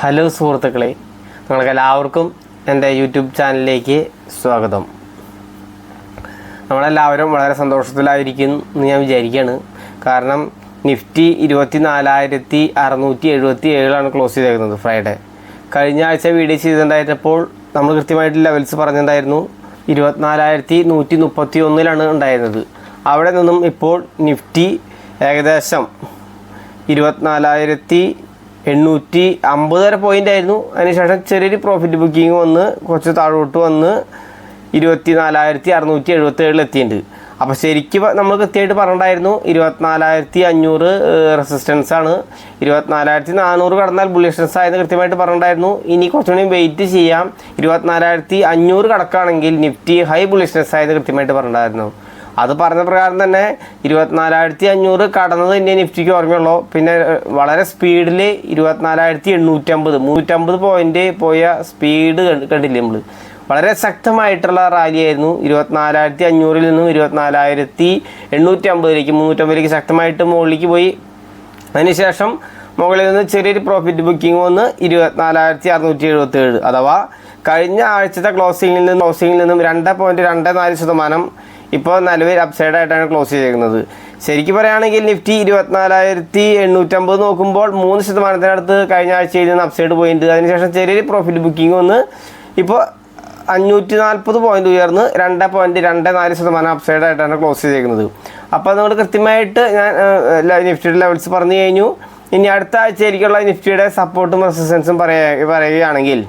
Hello സുഹൃത്തുക്കളെ നിങ്ങൾക്ക് എല്ലാവർക്കും എന്റെ യൂട്യൂബ് ചാനലിലേക്ക് സ്വാഗതം. നമ്മളെല്ലാവരും വളരെ സന്തോഷത്തിലായിരിക്കും എന്ന് ഞാൻ വിചാരിക്കുകയാണ് കാരണം നിഫ്റ്റി ഇരുപത്തി നാലായിരത്തി അറുന്നൂറ്റി എഴുപത്തി ഏഴിലാണ് ക്ലോസ് ചെയ്തേക്കുന്നത് ഫ്രൈഡേ കഴിഞ്ഞ ആഴ്ച വീഡിയോ ചെയ്തിട്ടുണ്ടായിരുന്നപ്പോൾ നമ്മൾ കൃത്യമായിട്ട് ലെവൽസ് പറഞ്ഞിട്ടുണ്ടായിരുന്നു. ഇരുപത്തിനാലായിരത്തി നൂറ്റി മുപ്പത്തി ഒന്നിലാണ് ഉണ്ടായിരുന്നത്. അവിടെ നിന്നും ഇപ്പോൾ നിഫ്റ്റി ഏകദേശം ഇരുപത്തിനാലായിരത്തി എണ്ണൂറ്റി അമ്പത് വരെ പോയിന്റ് ആയിരുന്നു. അതിനുശേഷം ചെറിയൊരു പ്രോഫിറ്റ് ബുക്കിംഗ് വന്ന് കുറച്ച് താഴോട്ട് വന്ന് ഇരുപത്തി നാലായിരത്തി അറുന്നൂറ്റി എഴുപത്തി ഏഴിൽ എത്തിയിട്ടുണ്ട്. അപ്പോൾ ശരിക്കും നമ്മൾ കൃത്യമായിട്ട് പറഞ്ഞിട്ടുണ്ടായിരുന്നു ഇരുപത്തിനാലായിരത്തി അഞ്ഞൂറ് റെസിസ്റ്റൻസ് ആണ്. ഇരുപത്തിനാലായിരത്തി നാനൂറ് കടന്നാൽ ബുള്ളിഷൻസ് ആയെന്ന് കൃത്യമായിട്ട് പറഞ്ഞിട്ടുണ്ടായിരുന്നു. ഇനി കുറച്ചുകൂടി വെയിറ്റ് ചെയ്യാം. ഇരുപത്തിനാലായിരത്തി അഞ്ഞൂറ് കടക്കാണെങ്കിൽ നിഫ്റ്റി ഹൈ ബുള്ളിഷൻസ് ആയെന്ന് കൃത്യമായിട്ട് പറഞ്ഞിട്ടുണ്ടായിരുന്നു. അത് പറഞ്ഞ പ്രകാരം തന്നെ ഇരുപത്തിനാലായിരത്തി അഞ്ഞൂറ് കടന്നത് ഇന്ത്യ നിഫ്റ്റിക്ക് ഓർമ്മയുള്ളൂ. പിന്നെ വളരെ സ്പീഡിൽ ഇരുപത്തിനാലായിരത്തി എണ്ണൂറ്റമ്പത് മുന്നൂറ്റമ്പത് പോയിന്റ് പോയ സ്പീഡ് കണ്ടില്ലേ നമ്മൾ വളരെ ശക്തമായിട്ടുള്ള റാലി ആയിരുന്നു. ഇരുപത്തിനാലായിരത്തി അഞ്ഞൂറിൽ നിന്നും ഇരുപത്തിനാലായിരത്തി എണ്ണൂറ്റി അമ്പതിലേക്ക് മുന്നൂറ്റമ്പതിലേക്ക് ശക്തമായിട്ട് മുകളിലേക്ക് പോയി. അതിനുശേഷം മുകളിൽ നിന്ന് ചെറിയൊരു പ്രോഫിറ്റ് ബുക്കിംഗ് വന്ന് ഇരുപത്തിനാലായിരത്തി അറുന്നൂറ്റി എഴുപത്തി ഏഴ് അഥവാ കഴിഞ്ഞ ആഴ്ചത്തെ ക്ലോസിംഗിൽ നിന്ന് ക്ലോസിംഗിൽ നിന്നും രണ്ട് പോയിന്റ് രണ്ട് നാല് ശതമാനം ഇപ്പോൾ നിലവിൽ അപ്സൈഡ് ആയിട്ടാണ് ക്ലോസ് ചെയ്തിരിക്കുന്നത് ശരിക്കും പറയുകയാണെങ്കിൽ നിഫ്റ്റി ഇരുപത്തിനാലായിരത്തി എണ്ണൂറ്റമ്പത് നോക്കുമ്പോൾ മൂന്ന് ശതമാനത്തിനടുത്ത് കഴിഞ്ഞ ആഴ്ചയിൽ നിന്ന് അപ്സൈഡ് പോയിന്റ് അതിനുശേഷം ചെറിയൊരു പ്രോഫിറ്റ് ബുക്കിംഗ് വന്ന് ഇപ്പോൾ അഞ്ഞൂറ്റി നാൽപ്പത് പോയിന്റ് ഉയർന്ന് രണ്ട് പോയിന്റ് രണ്ട് നാല് ശതമാനം അപ്സൈഡ് ആയിട്ടാണ് ക്ലോസ് ചെയ്തിരിക്കുന്നത് അപ്പോൾ നിങ്ങൾ കൃത്യമായിട്ട് ഞാൻ നിഫ്റ്റിയുടെ ലെവൽസ് പറഞ്ഞു കഴിഞ്ഞു. ഇനി അടുത്ത ആഴ്ചയിലേക്കുള്ള നിഫ്റ്റിയുടെ സപ്പോർട്ടും റെസിസ്റ്റൻസും പറയുക പറയുകയാണെങ്കിൽ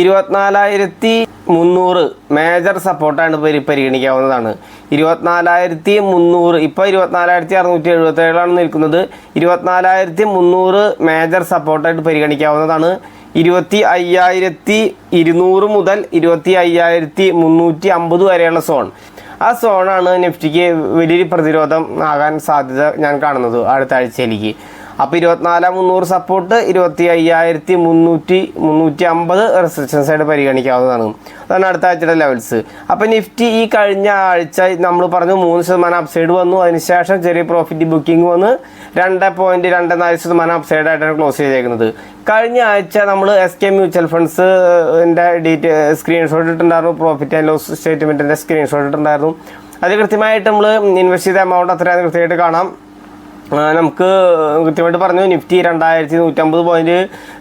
ഇരുപത്തിനാലായിരത്തി മുന്നൂറ് മേജർ സപ്പോർട്ടാണ് പരി പരിഗണിക്കാവുന്നതാണ്. ഇരുപത്തിനാലായിരത്തി മുന്നൂറ് ഇപ്പോൾ ഇരുപത്തിനാലായിരത്തി അറുന്നൂറ്റി എഴുപത്തി ഏഴാണ് നിൽക്കുന്നത്. ഇരുപത്തിനാലായിരത്തി മുന്നൂറ് മേജർ സപ്പോർട്ടായിട്ട് പരിഗണിക്കാവുന്നതാണ്. ഇരുപത്തി അയ്യായിരത്തി ഇരുന്നൂറ് മുതൽ ഇരുപത്തി അയ്യായിരത്തി മുന്നൂറ്റി അമ്പത് വരെയുള്ള സോൺ. ആ സോണാണ് നിഫ്റ്റിക്ക് വലിയൊരു പ്രതിരോധം ആകാൻ സാധ്യത ഞാൻ കാണുന്നത് അടുത്ത ആഴ്ചയിലേക്ക്. അപ്പോൾ ഇരുപത്തിനാലാം മുന്നൂറ് സപ്പോർട്ട് ഇരുപത്തി അയ്യായിരത്തി മുന്നൂറ്റി മുന്നൂറ്റി അമ്പത് റെസിസ്റ്റൻസ് ആയിട്ട് പരിഗണിക്കാവുന്നതാണ്. അതാണ് അടുത്ത ആഴ്ചയുടെ ലെവൽസ് അപ്പോൾ നിഫ്റ്റി ഈ കഴിഞ്ഞ ആഴ്ച നമ്മൾ പറഞ്ഞു മൂന്ന് ശതമാനം അപ്സൈഡ് വന്നു. അതിനുശേഷം ചെറിയ പ്രോഫിറ്റ് ബുക്കിംഗ് വന്ന് രണ്ട് പോയിന്റ് രണ്ട് നാല് ശതമാനം അപ്സൈഡ് ആയിട്ടാണ് ക്ലോസ് ചെയ്തേക്കുന്നത്. കഴിഞ്ഞ ആഴ്ച നമ്മൾ S K mutual funds detail screenshot ഇട്ടുണ്ടായിരുന്നു profit and loss സ്റ്റേറ്റ്മെന്റിന്റെ സ്ക്രീൻഷോട്ട് ഇട്ടുണ്ടായിരുന്നു അത് കൃത്യമായിട്ട് നമ്മൾ ഇൻവെസ്റ്റ് ചെയ്ത എമൗണ്ട് അത്രയാണ് കൃത്യമായിട്ട് കാണാം. നമുക്ക് കൃത്യമായിട്ട് പറഞ്ഞു നിഫ്റ്റി രണ്ടായിരത്തി നൂറ്റമ്പത് പോയിന്റ്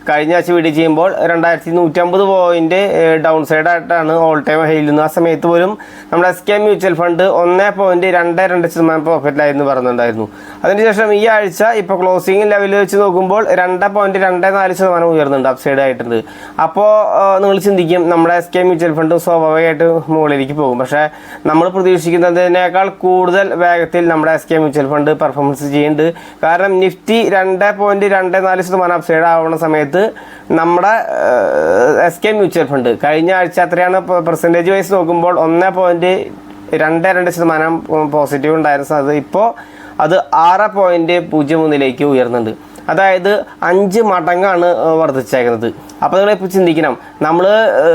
കഴിഞ്ഞ ആഴ്ച വീഡിയോ ചെയ്യുമ്പോൾ രണ്ടായിരത്തി നൂറ്റമ്പത് പോയിന്റ് ഡൗൺ സൈഡ് ആയിട്ടാണ് ഓൾ ടൈം ഹൈ നിന്ന് ആ സമയത്ത് പോലും നമ്മുടെ എസ് കെ മ്യൂച്വൽ ഫണ്ട് ഒന്ന് പോയിന്റ് രണ്ട് രണ്ട് ശതമാനം പ്രോഫിറ്റിലായിരുന്നു പറഞ്ഞിട്ടുണ്ടായിരുന്നു. അതിനുശേഷം ഈ ആഴ്ച ഇപ്പോൾ ക്ലോസിംഗ് ലെവലിൽ വെച്ച് നോക്കുമ്പോൾ രണ്ട് പോയിന്റ് രണ്ട് നാല് ശതമാനം ഉയർന്നുണ്ട് അപ്സൈഡ് ആയിട്ടുണ്ട്. അപ്പോൾ നിങ്ങൾ ചിന്തിക്കും നമ്മുടെ എസ് കെ മ്യൂച്വൽ ഫണ്ട് സ്വാഭാവികമായിട്ട് മുകളിലേക്ക് പോകും. പക്ഷേ നമ്മൾ പ്രതീക്ഷിക്കുന്നതിനേക്കാൾ കൂടുതൽ വേഗത്തിൽ നമ്മുടെ S K mutual fund performance ചെയ്യുന്നുണ്ട്. കാരണം നിഫ്റ്റി രണ്ട് പോയിന്റ് രണ്ട് നാല് ശതമാനം അപ്സൈഡ് ആവുന്ന സമയത്ത് നമ്മുടെ എസ് കെ മ്യൂച്വൽ ഫണ്ട് കഴിഞ്ഞ ആഴ്ച അത്രയാണ് പെർസെന്റേജ് വൈസ് നോക്കുമ്പോൾ ഒന്ന് പോയിന്റ് രണ്ട് രണ്ട് ശതമാനം പോസിറ്റീവ് ഉണ്ടായിരുന്ന സാധ്യത ഇപ്പോൾ അത് ആറ് പോയിന്റ് പൂജ്യം മൂന്നിലേക്ക് ഉയർന്നുണ്ട്. അതായത് അഞ്ച് മടങ്ങാണ് വർദ്ധിച്ചേക്കുന്നത്. അപ്പോൾ നിങ്ങളിപ്പോൾ ചിന്തിക്കണം. നമ്മൾ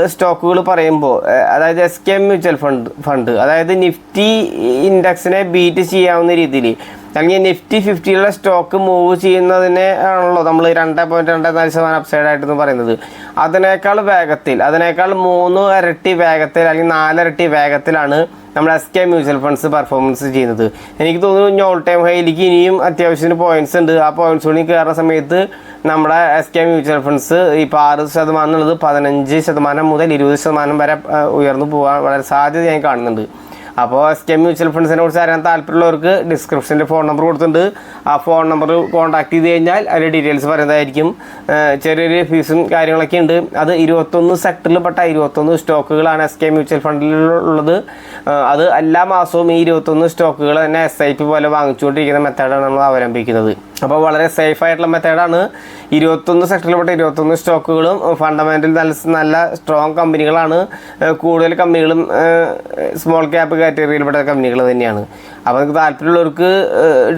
സ്റ്റോക്കുകൾ പറയുമ്പോൾ അതായത് S K mutual fund fund അതായത് നിഫ്റ്റി ഇൻഡെക്സിനെ ബീറ്റ് ചെയ്യാവുന്ന രീതിയിൽ അല്ലെങ്കിൽ നിഫ്റ്റി ഫിഫ്റ്റിയിലുള്ള സ്റ്റോക്ക് മൂവ് ചെയ്യുന്നതിനെ ആണല്ലോ നമ്മൾ രണ്ട് പോയിന്റ് രണ്ട് നാല് ശതമാനം അപ്സൈഡ് ആയിട്ടെന്ന് പറയുന്നത്. അതിനേക്കാൾ വേഗത്തിൽ അതിനേക്കാൾ മൂന്ന് ഇരട്ടി വേഗത്തിൽ അല്ലെങ്കിൽ നാലിരട്ടി വേഗത്തിലാണ് നമ്മൾ S K mutual funds performance ചെയ്യുന്നത്. എനിക്ക് തോന്നുന്നു ഇനി ഓൾ ടൈം ഹൈയിലേക്ക് ഇനിയും അത്യാവശ്യത്തിന് പോയിന്റ്സ് ഉണ്ട്. ആ പോയിന്റ്സ് കൂടി കയറുന്ന സമയത്ത് നമ്മുടെ എസ് കെ മ്യൂച്വൽ ഫണ്ട്സ് ഇപ്പോൾ ആറ് ശതമാനം എന്നുള്ളത് പതിനഞ്ച് ശതമാനം മുതൽ ഇരുപത് ശതമാനം വരെ ഉയർന്നു പോകാൻ വളരെ സാധ്യത ഞാൻ കാണുന്നുണ്ട്. അപ്പോൾ എസ് കെ മ്യൂച്വൽ ഫണ്ട്സിനെ കുറിച്ച് അറിയാൻ താല്പര്യമുള്ളവർക്ക് ഡിസ്ക്രിപ്ഷനിൽ ഫോൺ നമ്പർ കൊടുത്തിട്ടുണ്ട്. ആ ഫോൺ നമ്പർ കോൺടാക്ട് ചെയ്ത് കഴിഞ്ഞാൽ അതിന്റെ ഡീറ്റെയിൽസ് പറയുന്നതായിരിക്കും. ചെറിയൊരു ഫീസും കാര്യങ്ങളൊക്കെ ഉണ്ട്. അത് ഇരുപത്തൊന്ന് സെക്ടറിൽ പെട്ട ഇരുപത്തൊന്ന് സ്റ്റോക്കുകളാണ് എസ് കെ മ്യൂച്വൽ ഫണ്ടിലുള്ളത് അത് എല്ലാ മാസവും ഈ ഇരുപത്തൊന്ന് സ്റ്റോക്കുകൾ തന്നെ എസ് ഐ പി പോലെ വാങ്ങിച്ചുകൊണ്ടിരിക്കുന്ന മെത്തേഡാണ് നമ്മൾ അവലംബിക്കുന്നത്. അപ്പോൾ വളരെ സേഫ് ആയിട്ടുള്ള മെത്തേഡാണ് ഇരുപത്തൊന്ന് സെക്ടറിൽപ്പെട്ട ഇരുപത്തൊന്ന് സ്റ്റോക്കുകളും ഫണ്ടമെന്റൽ നല്ല നല്ല സ്ട്രോങ് കമ്പനികളാണ് കൂടുതൽ കമ്പനികളും സ്മോൾ ക്യാപ്പ് കാറ്റഗറിയിൽപ്പെട്ട കമ്പനികൾ തന്നെയാണ്. അപ്പോൾ നിങ്ങൾക്ക് താല്പര്യമുള്ളവർക്ക്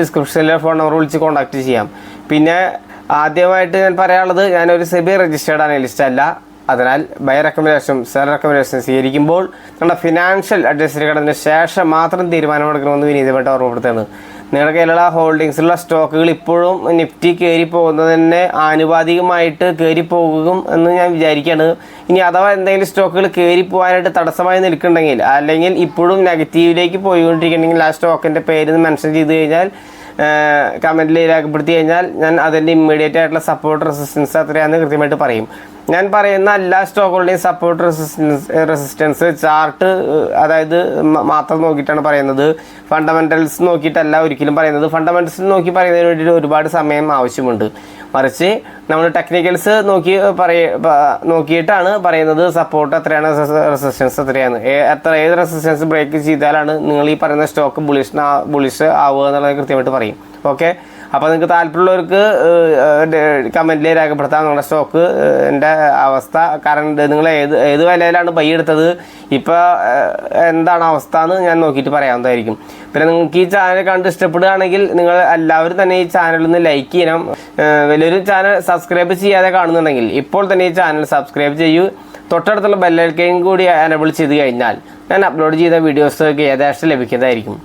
ഡിസ്ക്രിപ്ഷനിലെ ഫോൺ നമ്പർ വിളിച്ച് കോൺടാക്റ്റ് ചെയ്യാം. പിന്നെ ആദ്യമായിട്ട് ഞാൻ പറയാനുള്ളത് ഞാനൊരു സെബി രജിസ്റ്റേർഡ് അനലിസ്റ്റ് അല്ല. അതിനാൽ ബൈ റെക്കമെൻഡേഷൻ സെൽ റെക്കമെൻഡേഷൻ സ്വീകരിക്കുമ്പോൾ നിങ്ങളുടെ ഫിനാൻഷ്യൽ അഡ്വൈസറി കടന്നതിന് ശേഷം മാത്രം തീരുമാനമെടുക്കണമെന്ന് വിനീതമായിട്ട് ഓർമ്മപ്പെടുത്തുകയാണ്. നിങ്ങളുടെ കയ്യിലുള്ള ഹോൾഡിങ്സിലുള്ള സ്റ്റോക്കുകൾ ഇപ്പോഴും നിഫ്റ്റി കയറി പോകുന്നത് തന്നെ ആനുപാതികമായിട്ട് കയറി പോകും എന്ന് ഞാൻ വിചാരിക്കുകയാണ്. ഇനി അഥവാ എന്തെങ്കിലും സ്റ്റോക്കുകൾ കയറി പോകാനായിട്ട് തടസ്സമായി നിൽക്കുന്നുണ്ടെങ്കിൽ അല്ലെങ്കിൽ ഇപ്പോഴും നെഗറ്റീവിലേക്ക് പോയിക്കൊണ്ടിരിക്കുന്നുണ്ടെങ്കിൽ ആ സ്റ്റോക്കിന്റെ പേര് മെൻഷൻ ചെയ്ത് കഴിഞ്ഞാൽ കമന്റിൽ രേഖപ്പെടുത്തി കഴിഞ്ഞാൽ ഞാൻ അതിന്റെ ഇമ്മീഡിയറ്റ് ആയിട്ടുള്ള സപ്പോർട്ട് റെസിസ്റ്റൻസ് അത്രയാണെന്ന് കൃത്യമായിട്ട് പറയും. ഞാൻ പറയുന്ന എല്ലാ സ്റ്റോക്കുകളുടെയും സപ്പോർട്ട് റെസിസ്റ്റൻസ് റെസിസ്റ്റൻസ് ചാർട്ട് അതായത് മാത്രം നോക്കിയിട്ടാണ് പറയുന്നത്. ഫണ്ടമെന്റൽസ് നോക്കിയിട്ടല്ല ഒരിക്കലും പറയുന്നത്. ഫണ്ടമെന്റൽസ് നോക്കി പറയുന്നതിന് വേണ്ടിയിട്ട് ഒരുപാട് സമയം ആവശ്യമുണ്ട്. മറിച്ച് നമ്മൾ ടെക്നിക്കൽസ് നോക്കി പറയ നോക്കിയിട്ടാണ് പറയുന്നത് സപ്പോർട്ട് എത്രയാണ് റെസിസ്റ്റൻസ് എത്രയാണ്. എത്ര ഏത് റെസിസ്റ്റൻസ് ബ്രേക്ക് ചെയ്താലാണ് നിങ്ങൾ ഈ പറയുന്ന സ്റ്റോക്ക് ബുളിഷ് ബുളിഷ് ആവുക എന്നുള്ളത് കൃത്യമായിട്ട് പറയും. ഓക്കെ അപ്പോൾ നിങ്ങൾക്ക് താല്പര്യമുള്ളവർക്ക് കമന്റിൽ രേഖപ്പെടുത്താം. നിങ്ങളുടെ സ്റ്റോക്ക് എന്റെ അവസ്ഥ കറണ്ട് നിങ്ങൾ ഏത് ഏത് വിലയിലാണ് ബൈ എടുത്തത് ഇപ്പോൾ എന്താണ് അവസ്ഥ എന്ന് ഞാൻ നോക്കിയിട്ട് പറയാവുന്നതായിരിക്കും. പിന്നെ നിങ്ങൾക്ക് ഈ ചാനൽ കണ്ട് ഇഷ്ടപ്പെടുകയാണെങ്കിൽ നിങ്ങൾ എല്ലാവരും തന്നെ ഈ ചാനൽ ഒന്ന് ലൈക്ക് ചെയ്യണം. വലിയൊരു ചാനൽ സബ്സ്ക്രൈബ് ചെയ്യാതെ കാണുന്നുണ്ടെങ്കിൽ ഇപ്പോൾ തന്നെ ഈ ചാനൽ സബ്സ്ക്രൈബ് ചെയ്യൂ. തൊട്ടടുത്തുള്ള ബെല്ലൈക്കയും കൂടി എനബിൾ ചെയ്ത് കഴിഞ്ഞാൽ ഞാൻ അപ്ലോഡ് ചെയ്ത വീഡിയോസൊക്കെ ഏകദേശം ലഭിക്കുന്നതായിരിക്കും.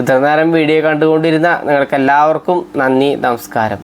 ഇത്ര നേരം വീഡിയോ കണ്ടുകൊണ്ടിരുന്ന നിങ്ങൾക്ക് എല്ലാവർക്കും നന്ദി നമസ്കാരം.